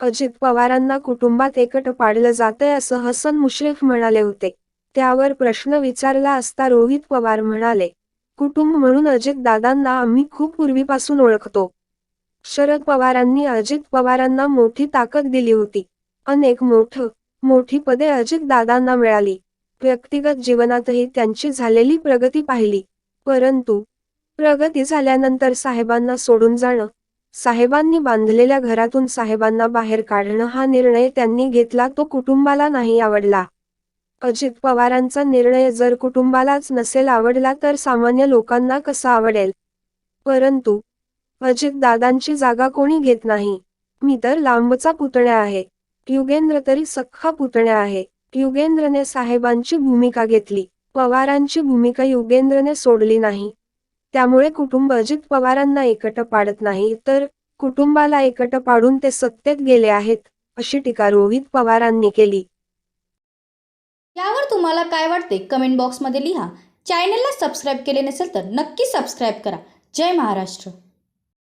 अजित पवारांना कुटुंबात एकट पाडलं जातंय असं हसन मुश्रीफ म्हणाले होते. त्यावर प्रश्न विचारला असता रोहित पवार म्हणाले कुटुंब म्हणून अजित दादांना आम्ही खूप पूर्वीपासून ओळखतो. शरद पवारांनी अजित पवारांना मोठी ताकद दिली होती. अनेक मोठं मोठी पदे अजित दादांना मिळाली. व्यक्तिगत जीवनातही त्यांची झालेली प्रगती पाहिली. परंतु प्रगती झाल्यानंतर साहेबांना सोडून जाणं साहेबांनी बांधलेल्या घरातून साहेबांना बाहेर काढणं हा निर्णय त्यांनी घेतला. तो कुटुंबाला नाही आवडला. अजित पवारांचा निर्णय जर कुटुंबालाच नसेल आवडला तर सामान्य लोकांना कसा आवडेल? परंतु अजित दादांची जागा कोणी घेत नाही? मी तर लांबचा पुतण्या आहे. युगेंद्र तरी सख्खा पुतण्या आहे. युगेंद्रने साहेबांची भूमिका घेतली. पवारांची भूमिका युगेंद्रने सोडली नाही. त्यामुळे कुटुंब अजित पवारांना एकट पाडत नाही तर कुटुंबाला एकट पाडून ते सत्तेत गेले आहेत अशी टीका रोहित पवारांनी केली. यावर तुम्हाला काय वाटते? कमेंट बॉक्समध्ये लिहा. चॅनलला सबस्क्राईब केले नसेल तर नक्की सबस्क्राईब करा. जय महाराष्ट्र.